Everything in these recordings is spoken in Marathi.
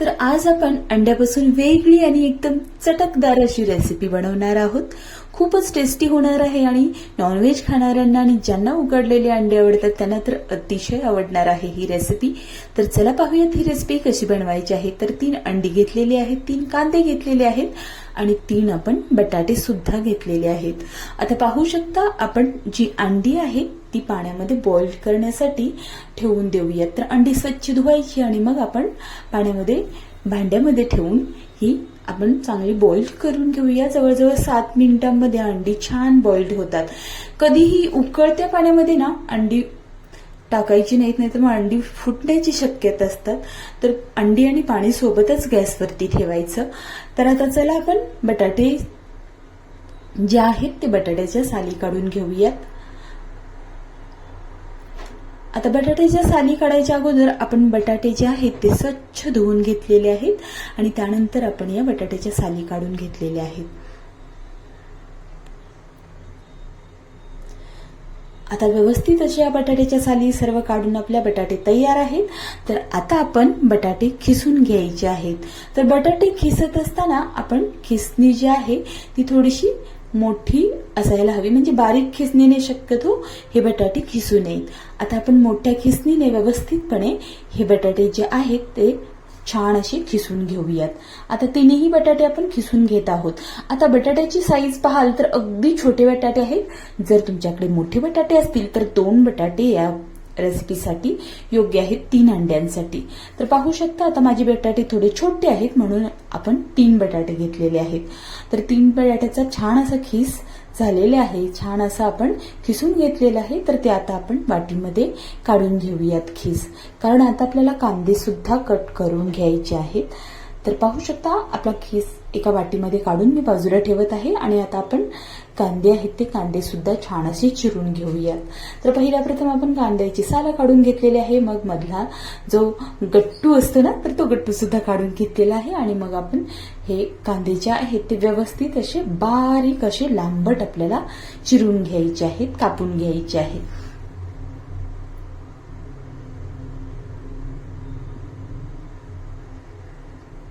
तर आज आपण अंड्यापासून वेगळी आणि एकदम चटकदार अशी रेसिपी बनवणार आहोत. खूपच टेस्टी होणार आहे आणि नॉनव्हेज खाणाऱ्यांना आणि ज्यांना उकडलेले अंडे आवडतात त्यांना तर अतिशय आवडणार आहे ही रेसिपी तर चला पाहूयात ही रेसिपी कशी बनवायची आहे. तर तीन अंडी घेतलेली आहेत तीन कांदे घेतलेले आहेत आणि तीन आपण बटाटे सुद्धा घेतलेले आहेत. आता पाहू शकता आपण जी अंडी आहे ती पाण्यामध्ये बॉईल करण्यासाठी ठेवून देऊयात तर अंडी स्वच्छ धुवायची आणि मग आपण पाण्यामध्ये भांड्यामध्ये ठेवून ही आपण चांगली बॉईल करून घेऊया. जवळजवळ सात मिनिटांमध्ये अंडी छान बॉइल्ड होतात. कधीही उकळत्या पाण्यामध्ये ना अंडी टाकायची नाहीत नाही तर मग अंडी फुटण्याची शक्यता असतात. तर अंडी आणि पाणी सोबतच गॅसवरती ठेवायचं. तर आता चला आपण बटाटे जे आहेत ते बटाट्याच्या साली काढून घेऊयात. आता बटाट्याच्या साली काढायच्या अगोदर आपण बटाटे जे आहेत ते स्वच्छ धुवून घेतलेले आहेत आणि त्यानंतर आपण या बटाट्याच्या साली काढून घेतलेल्या आहेत. आता व्यवस्थित अशा या बटाट्याच्या साली सर्व काढून आपल्या बटाटे तयार आहेत. तर आता आपण बटाटे खिसून घ्यायचे आहेत. तर बटाटे खिसत असताना आपण खिसणी जी आहे ती थोडीशी मोठी असायला हवी. म्हणजे बारीक खिसणीने शक्यतो हे बटाटे खिसू नयेत. आता आपण मोठ्या खिसणीने व्यवस्थितपणे हे बटाटे जे आहेत ते छान असे खिसून घेऊयात. आता तिन्ही बटाटे आपण खिसून घेत आहोत. आता बटाट्याची साईज पाहाल तर अगदी छोटे बटाटे आहेत. जर तुमच्याकडे मोठे बटाटे असतील तर दोन बटाटे या रेसिपीसाठी योग्य आहेत तीन अंड्यांसाठी. तर पाहू शकता आता माझे बटाटे थोडे छोटे आहेत म्हणून आपण तीन बटाटे घेतलेले आहेत. तर तीन बटाट्याचा छान असा खीस झालेले आहे. छान असं आपण खिसून घेतलेलं आहे. तर ते आता आपण वाटीमध्ये काढून घेऊयात खीस. कारण आता आपल्याला कांदे सुद्धा कट करून घ्यायचे आहेत. तर पाहू शकता आपला खीस एका वाटीमध्ये काढून मी बाजूला ठेवत आहे आणि आता आपण कांदे आहेत ते कांदे सुद्धा छान असे चिरून घेऊयात. तर पहिल्या प्रथम आपण कांद्याची साला काढून घेतलेली आहे. मग मधला जो गट्टू असतो ना तर तो गट्टू सुद्धा काढून घेतलेला आहे आणि मग आपण हे कांदे जे आहेत ते व्यवस्थित असे बारीक असे लांबट आपल्याला चिरून घ्यायचे आहेत कापून घ्यायचे आहेत.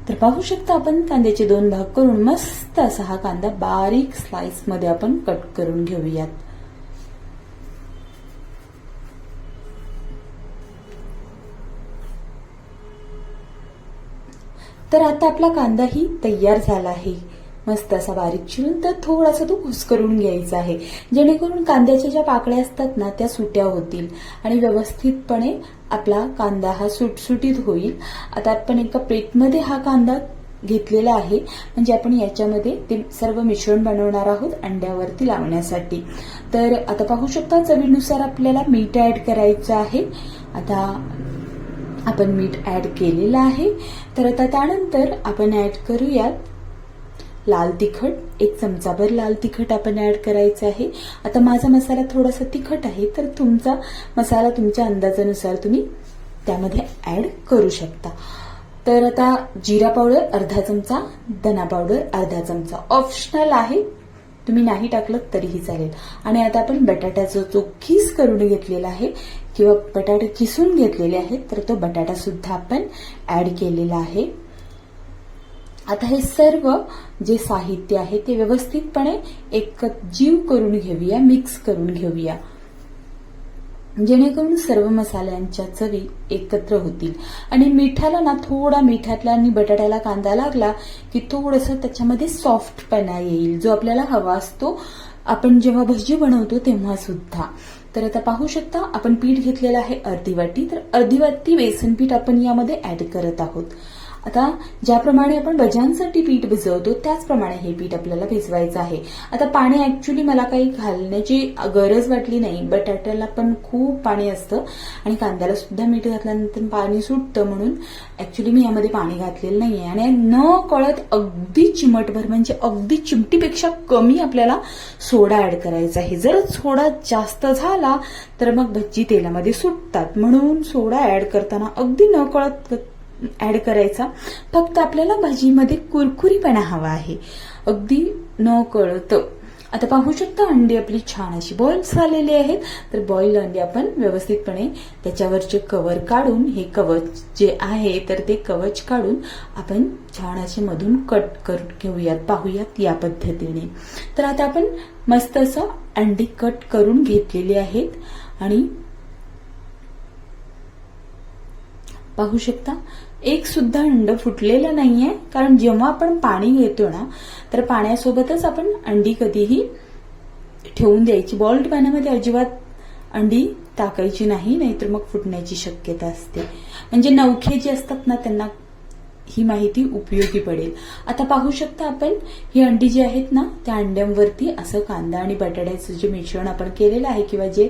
तर पाहू शकता आपण कांद्याचे दोन भाग करून मस्त असा हा कांदा बारीक स्लाइसमध्ये आपण कट करून घेऊयात. तर आता आपला कांदाही तयार झाला आहे. मस्त असा बारीक चिरून तर थोडासा तो करून घ्यायचा आहे. जेणेकरून कांद्याच्या ज्या पाकळ्या असतात ना त्या सुट्या होतील. आणि व्यवस्थितपणे आपला कांदा हा सुटसुटीत होईल. आता आपण एका प्लेटमध्ये हा कांदा घेतलेला आहे. म्हणजे आपण याच्यामध्ये ते सर्व मिश्रण बनवणार आहोत अंड्यावरती लावण्यासाठी. तर आता पाहू शकता चवीनुसार आपल्याला मीठ ऍड करायचं आहे. आता आपण मीठ ऍड केलेलं आहे. तर आता त्यानंतर आपण ऍड करूयात लाल तिखट एक चमचाभर लाल तिखट आपण ऍड करायचं आहे. आता माझा मसाला थोडासा तिखट आहे तर तुमचा मसाला तुमच्या अंदाजानुसार तुम्ही त्यामध्ये ऍड करू शकता. तर आता जिरा पावडर अर्धा चमचा धना पावडर अर्धा चमचा. ऑप्शनल आहे. तुम्ही नाही टाकलं तरीही चालेल. आणि आता आपण बटाट्याचा जो खीस करून घेतलेला आहे किंवा बटाटे किसून घेतलेले आहेत तर तो बटाटा सुद्धा आपण ऍड केलेला आहे. आता हे सर्व जे साहित्य आहे ते व्यवस्थितपणे एक जीव करून घेऊया मिक्स करून घेऊया. जेणेकरून सर्व मसाल्यांच्या चवी एकत्र होतील. आणि मिठाला ना थोडा मिठातला आणि बटाट्याला कांदा लागला की थोडस त्याच्यामध्ये सॉफ्टपणा येईल. जो आपल्याला हवा असतो आपण जेव्हा भजी बनवतो तेव्हा सुद्धा. तर आता पाहू शकता आपण पीठ घेतलेलं आहे अर्धी वाटी. तर अर्धी वाटी बेसन पीठ आपण यामध्ये ऍड करत आहोत. आता ज्याप्रमाणे आपण भज्यांसाठी पीठ भिजवतो त्याचप्रमाणे हे पीठ आपल्याला भिजवायचं आहे. आता पाणी ऍक्च्युली मला काही घालण्याची गरज वाटली नाही बटाट्याला पण खूप पाणी असतं आणि कांद्याला सुद्धा मीठ घातल्यानंतर पाणी सुटतं म्हणून ऍक्च्युली मी यामध्ये पाणी घातलेलं नाहीये. आणि न कळत अगदी चिमटभर म्हणजे अगदी चिमटीपेक्षा कमी आपल्याला सोडा ऍड करायचा आहे. जर सोडा जास्त झाला तर मग भज्जी तेलामध्ये सुटतात. म्हणून सोडा ऍड करताना अगदी न कळत ऍड करायचा. फक्त आपल्याला भाजीमध्ये कुरकुरीपणा हवा आहे. अगदी न कळत. आता पाहू शकता अंडी आपली छान अशी बॉईल झालेली आहेत. तर बॉईल अंडी आपण व्यवस्थितपणे त्याच्यावरचे कवर काढून हे कवच जे आहे तर ते कवच काढून आपण छान असे मधून कट करून घेऊयात पाहूयात या पद्धतीने. तर आता आपण मस्त असं अंडी कट करून घेतलेली आहेत. आणि पाहू शकता एक सुद्धा अंड फुटलेलं नाहीये. कारण जेव्हा आपण पाणी घेतो ना तर पाण्यासोबतच आपण अंडी कधीही ठेवून द्यायची. बॉल्ड पाण्यामध्ये अजिबात अंडी टाकायची नाही नाहीतर मग फुटण्याची शक्यता असते. म्हणजे नवखे जे असतात ना त्यांना ही माहिती उपयोगी पडेल. आता पाहू शकता आपण ही अंडी जी आहेत ना त्या अंड्यांवरती असं कांदा आणि बटाट्याचं जे मिश्रण आपण केलेलं आहे किंवा जे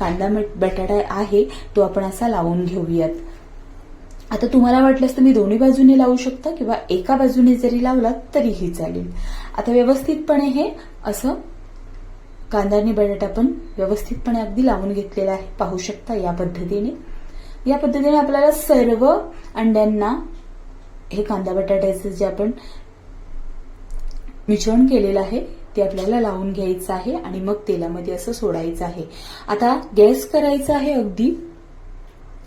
कांदा बटाटा आहे तो आपण असा लावून घेऊयात. आता तुम्हाला वाटलंच तर दोन्ही बाजूने लावू शकता किंवा एका बाजूने जरी लावलात तरीही चालेल. आता व्यवस्थितपणे हे असं कांदा आणि बटाटा पण व्यवस्थितपणे अगदी लावून घेतलेला आहे. पाहू शकता या पद्धतीने. या पद्धतीने आपल्याला सर्व अंड्यांना हे कांदा बटाट्याचं जे आपण मिश्रण केलेलं आहे ते आपल्याला लावून घ्यायचं आहे आणि मग तेलामध्ये असं सोडायचं आहे. आता गॅस करायचा आहे अगदी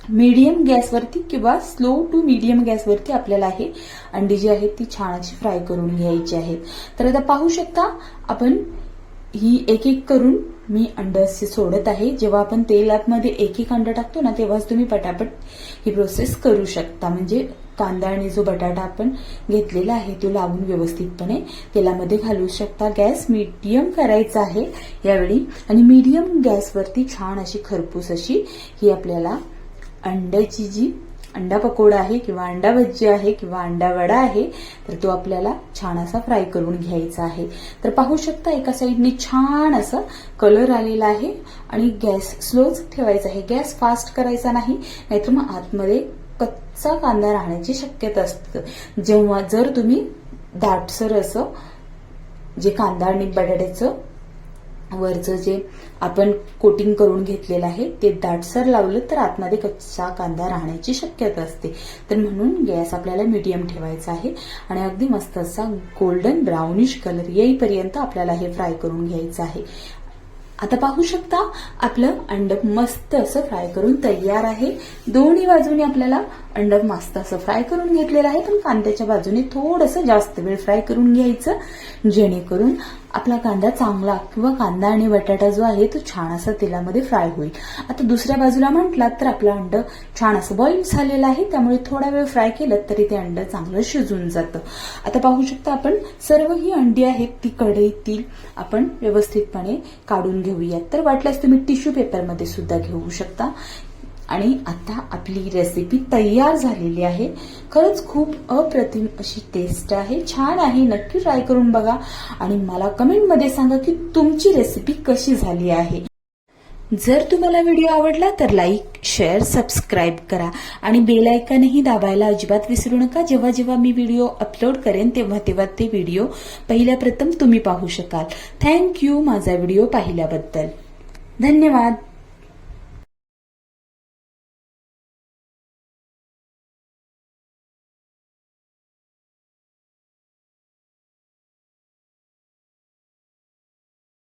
मीडियम गॅसवरती किंवा स्लो टू मीडियम गॅसवरती आपल्याला हे अंडी जी आहेत ती छान अशी फ्राय करून घ्यायची आहेत. तर आता पाहू शकता आपण ही एक एक करून मी अंड सोडत आहे. जेव्हा आपण तेलातमध्ये एक एक अंडं टाकतो ना तेव्हाच तुम्ही पटापट ही प्रोसेस करू शकता. म्हणजे कांदा आणि जो बटाटा आपण घेतलेला आहे तो लावून व्यवस्थितपणे तेलामध्ये घालू शकता. गॅस मीडियम करायचा आहे यावेळी. आणि मीडियम गॅसवरती छान अशी खरपूस अशी ही आपल्याला अंड्याची जी अंडा पकोडा आहे किंवा अंडा भज्जी आहे किंवा अंडा वडा आहे तर तो आपल्याला छान असा फ्राय करून घ्यायचा आहे. तर पाहू शकता एका साईडने छान असा कलर आलेला आहे आणि गॅस स्लोच ठेवायचा आहे. गॅस फास्ट करायचा नाही नाहीतर मग आतमध्ये कच्चा कांदा राहण्याची शक्यता असते. जेव्हा जर तुम्ही दाटसर असं जे कांदा आणि बटाट्याचं वरचं जे आपण कोटिंग करून घेतलेलं आहे ते दाटसर लावलं तर आतमध्ये कच्चा कांदा राहण्याची शक्यता असते. तर म्हणून गॅस आपल्याला मीडियम ठेवायचा आहे आणि अगदी मस्त असा गोल्डन ब्राउनिश कलर येईपर्यंत आपल्याला हे फ्राय करून घ्यायचं आहे. आता पाहू शकता आपलं अंड मस्त असं फ्राय करून तयार आहे. दोन्ही बाजूने आपल्याला अंड मस्त असं फ्राय करून घेतलेलं आहे. पण कांद्याच्या बाजूने थोडंसं जास्त वेळ फ्राय करून घ्यायचं जेणेकरून आपला कांदा चांगला किंवा कांदा आणि बटाटा जो आहे तो छान असा तेलामध्ये फ्राय होईल. आता दुसऱ्या बाजूला म्हटलात तर आपलं अंड छान असं बॉईल झालेलं आहे. त्यामुळे थोडा वेळ फ्राय केलं तरी ते अंड चांगलं शिजून जातं. आता पाहू शकता आपण सर्व ही अंडी आहेत ती कढईतील. आपण व्यवस्थितपणे काढून घेऊयात. तर वाटल्यास तुम्ही टिश्यू पेपरमध्ये सुद्धा घेऊ शकता. आणि आता आपली रेसिपी तयार झालेली आहे. खरंच खूप अप्रतिम अशी टेस्ट आहे. छान आहे. नक्की ट्राय करून बघा. आणि मला कमेंटमध्ये सांगा की तुमची रेसिपी कशी झाली आहे. जर तुम्हाला व्हिडिओ आवडला तर लाईक शेअर सबस्क्राईब करा. आणि बेलायकनही दाबायला अजिबात विसरू नका. जेव्हा जेव्हा मी व्हिडिओ अपलोड करेन तेव्हा तेव्हा ते व्हिडिओ पहिल्या प्रथम तुम्ही पाहू शकाल. थँक्यू माझा व्हिडिओ पाहिल्याबद्दल. धन्यवाद.